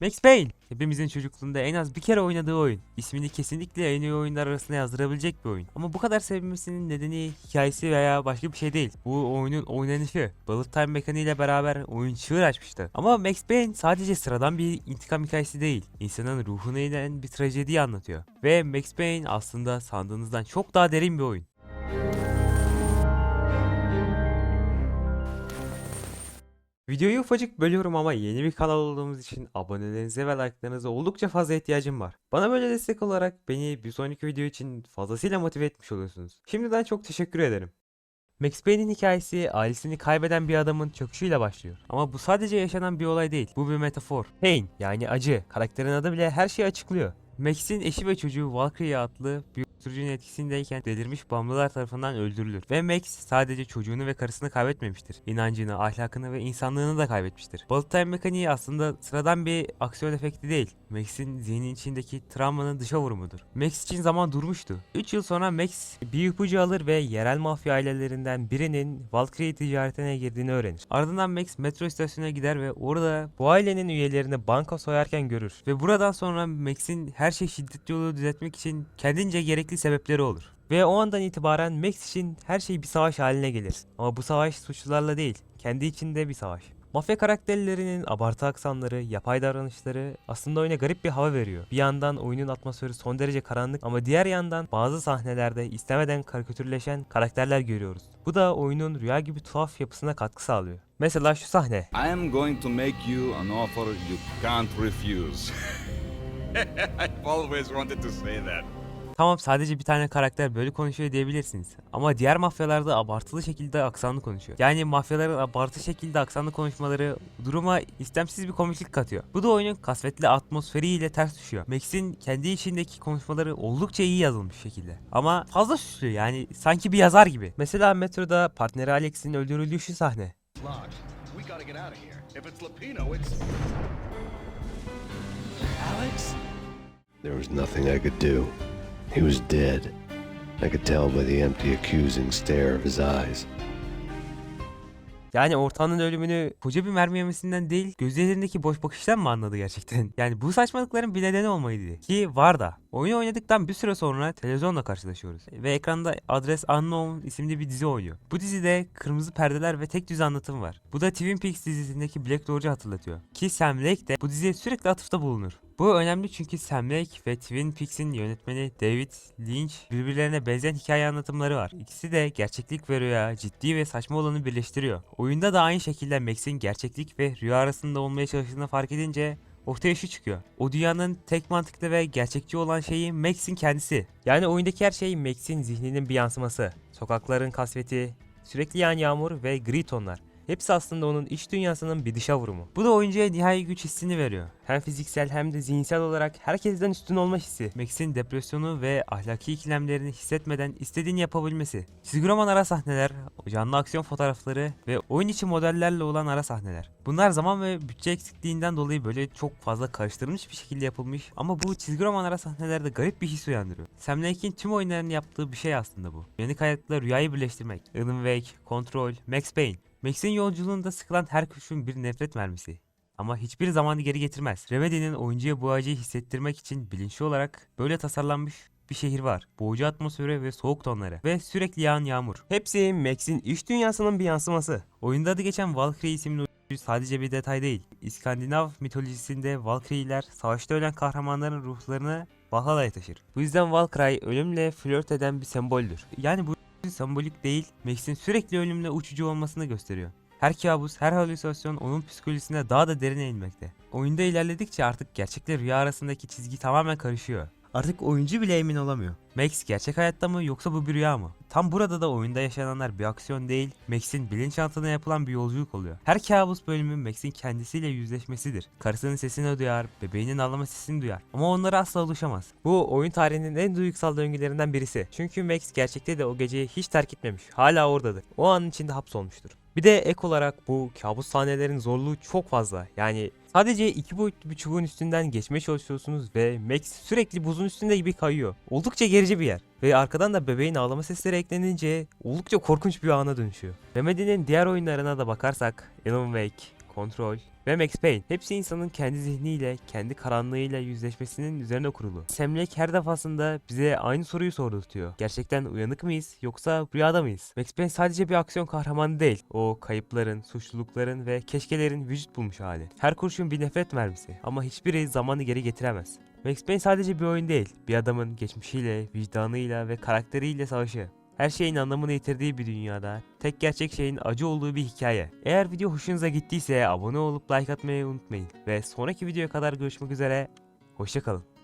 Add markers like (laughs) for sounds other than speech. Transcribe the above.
Max Payne. Hepimizin çocukluğunda en az bir kere oynadığı oyun. İsmini kesinlikle en iyi oyunlar arasına yazdırabilecek bir oyun. Ama bu kadar sevilmesinin nedeni hikayesi veya başka bir şey değil. Bu oyunun oynanışı. Bullet time mekaniğiyle beraber oyun çığır açmıştı. Ama Max Payne sadece sıradan bir intikam hikayesi değil. İnsanın ruhunu inen bir trajediyi anlatıyor. Ve Max Payne aslında sandığınızdan çok daha derin bir oyun. Videoyu ufacık bölüyorum ama yeni bir kanal olduğumuz için abonelerinize ve like'larınıza oldukça fazla ihtiyacım var. Bana böyle destek olarak beni bir sonraki video için fazlasıyla motive etmiş oluyorsunuz. Şimdiden çok teşekkür ederim. Max Payne'in hikayesi ailesini kaybeden bir adamın çöküşüyle başlıyor. Ama bu sadece yaşanan bir olay değil. Bu bir metafor. Pain yani acı. Karakterin adı bile her şeyi açıklıyor. Max'in eşi ve çocuğu Valkyrie adlı bir uyuşturucunun etkisindeyken delirmiş bağımlılar tarafından öldürülür. Ve Max sadece çocuğunu ve karısını kaybetmemiştir. İnancını, ahlakını ve insanlığını da kaybetmiştir. Bullet Time mekaniği aslında sıradan bir aksiyon efekti değil. Max'in zihnin içindeki travmanın dışa vurumudur. Max için zaman durmuştu. 3 yıl sonra Max bir ipucu alır ve yerel mafya ailelerinden birinin Valkyrie ticaretine girdiğini öğrenir. Ardından Max metro istasyonuna gider ve orada bu ailenin üyelerini banka soyarken görür. Ve buradan sonra Max'in her şey şiddet yolu düzeltmek için kendince gerekli sebepleri olur. Ve o andan itibaren Max için her şey bir savaş haline gelir. Ama bu savaş suçlularla değil, kendi içinde bir savaş. Mafya karakterlerinin abartı aksanları, yapay davranışları aslında oyuna garip bir hava veriyor. Bir yandan oyunun atmosferi son derece karanlık ama diğer yandan bazı sahnelerde istemeden karikatürleşen karakterler görüyoruz. Bu da oyunun rüya gibi tuhaf yapısına katkı sağlıyor. Mesela şu sahne. I am going to make you an offer you can't refuse. (laughs) (laughs) I've always wanted to say that. Tamam sadece bir tane karakter böyle konuşuyor diyebilirsiniz. Ama diğer mafyalarda abartılı şekilde aksanlı konuşuyor. Yani mafyaların abartı şekilde aksanlı konuşmaları duruma istemsiz bir komiklik katıyor. Bu da oyunun kasvetli atmosferiyle ters düşüyor. Max'in kendi içindeki konuşmaları oldukça iyi yazılmış şekilde. Ama fazla süslü yani sanki bir yazar gibi. Mesela metroda partneri Alex'in öldürüldüğü şu sahne. Alex? There was nothing I could do. He was dead. I could tell by the empty, accusing stare of his eyes. Yani ortağının ölümünü koca bir mermi yemesinden değil gözlerindeki boş bakıştan mı anladı gerçekten? Yani bu saçmalıkların bir nedeni olmalıydı. Ki var da. Oyunu oynadıktan bir süre sonra televizyonla karşılaşıyoruz. Ve ekranda Adres Unknown isimli bir dizi oynuyor. Bu dizide kırmızı perdeler ve tek düz anlatım var. Bu da Twin Peaks dizisindeki Black Lodge'u hatırlatıyor. Ki Sam Lake de bu diziye sürekli atıfta bulunur. Bu önemli çünkü Sam Lake ve Twin Peaks'in yönetmeni David Lynch birbirlerine benzeyen hikaye anlatımları var. İkisi de gerçeklik ve rüya, ciddi ve saçma olanı birleştiriyor. Oyunda da aynı şekilde Max'in gerçeklik ve rüya arasında olmaya çalıştığını fark edince ortaya şu çıkıyor. O dünyanın tek mantıklı ve gerçekçi olan şeyi Max'in kendisi. Yani oyundaki her şey Max'in zihninin bir yansıması. Sokakların kasveti, sürekli yağan yağmur ve gri tonlar. Hepsi aslında onun iç dünyasının bir dışa vurumu. Bu da oyuncuya nihai güç hissini veriyor. Hem fiziksel hem de zihinsel olarak herkesten üstün olma hissi. Max'in depresyonu ve ahlaki ikilemlerini hissetmeden istediğini yapabilmesi. Çizgi roman ara sahneler, canlı aksiyon fotoğrafları ve oyun içi modellerle olan ara sahneler. Bunlar zaman ve bütçe eksikliğinden dolayı böyle çok fazla karıştırılmış bir şekilde yapılmış ama bu çizgi roman ara sahnelerde garip bir his uyandırıyor. Sam Lake'in tüm oyunlarını yaptığı bir şey aslında bu. Uyanık hayatla rüyayı birleştirmek. Alan Wake, Control, Max Payne. Max'in yolculuğunda sıkılan her kurşun bir nefret mermisi. Ama hiçbir zamanı geri getirmez. Remedy'nin oyuncuya bu acıyı hissettirmek için bilinçli olarak böyle tasarlanmış bir şehir var. Boğucu atmosferi ve soğuk tonları ve sürekli yağan yağmur. Hepsi Max'in iç dünyasının bir yansıması. Oyunda adı geçen Valkyrie isimli oyuncu sadece bir detay değil. İskandinav mitolojisinde Valkyrie'ler savaşta ölen kahramanların ruhlarını Valhalla'ya taşır. Bu yüzden Valkyrie ölümle flört eden bir semboldür. Yani bu sembolik değil, Max'in sürekli ölümle uçucu olmasını gösteriyor. Her kabus, her halüsinasyon onun psikolojisine daha da derine inmekte. Oyunda ilerledikçe artık gerçekle rüya arasındaki çizgi tamamen karışıyor. Artık oyuncu bile emin olamıyor. Max gerçek hayatta mı yoksa bu bir rüya mı? Tam burada da oyunda yaşananlar bir aksiyon değil, Max'in bilinçaltına yapılan bir yolculuk oluyor. Her kabus bölümü Max'in kendisiyle yüzleşmesidir. Karısının sesini duyar, bebeğinin ağlama sesini duyar. Ama onlara asla ulaşamaz. Bu oyun tarihinin en duygusal döngülerinden birisi. Çünkü Max gerçekte de o geceyi hiç terk etmemiş. Hala oradadır. O anın içinde hapsolmuştur. Bir de ek olarak bu kabus sahnelerin zorluğu çok fazla. Yani sadece iki boyutlu bir çubuğun üstünden geçmeye çalışıyorsunuz ve Max sürekli buzun üstünde gibi kayıyor. Oldukça gerici bir yer. Ve arkadan da bebeğin ağlama sesleri eklenince oldukça korkunç bir ana dönüşüyor. Remedy'nin diğer oyunlarına da bakarsak Alan Wake, Kontrol ve Max Payne. Hepsi insanın kendi zihniyle, kendi karanlığıyla yüzleşmesinin üzerine kurulu. Sam Lake her defasında bize aynı soruyu sordurtuyor. Gerçekten uyanık mıyız yoksa rüyada mıyız? Max Payne sadece bir aksiyon kahramanı değil. O kayıpların, suçlulukların ve keşkelerin vücut bulmuş hali. Her kurşun bir nefret mermisi ama hiçbiri zamanı geri getiremez. Max Payne sadece bir oyun değil, bir adamın geçmişiyle, vicdanıyla ve karakteriyle savaşı. Her şeyin anlamını yitirdiği bir dünyada tek gerçek şeyin acı olduğu bir hikaye. Eğer video hoşunuza gittiyse abone olup like atmayı unutmayın. Ve sonraki videoya kadar görüşmek üzere, hoşçakalın.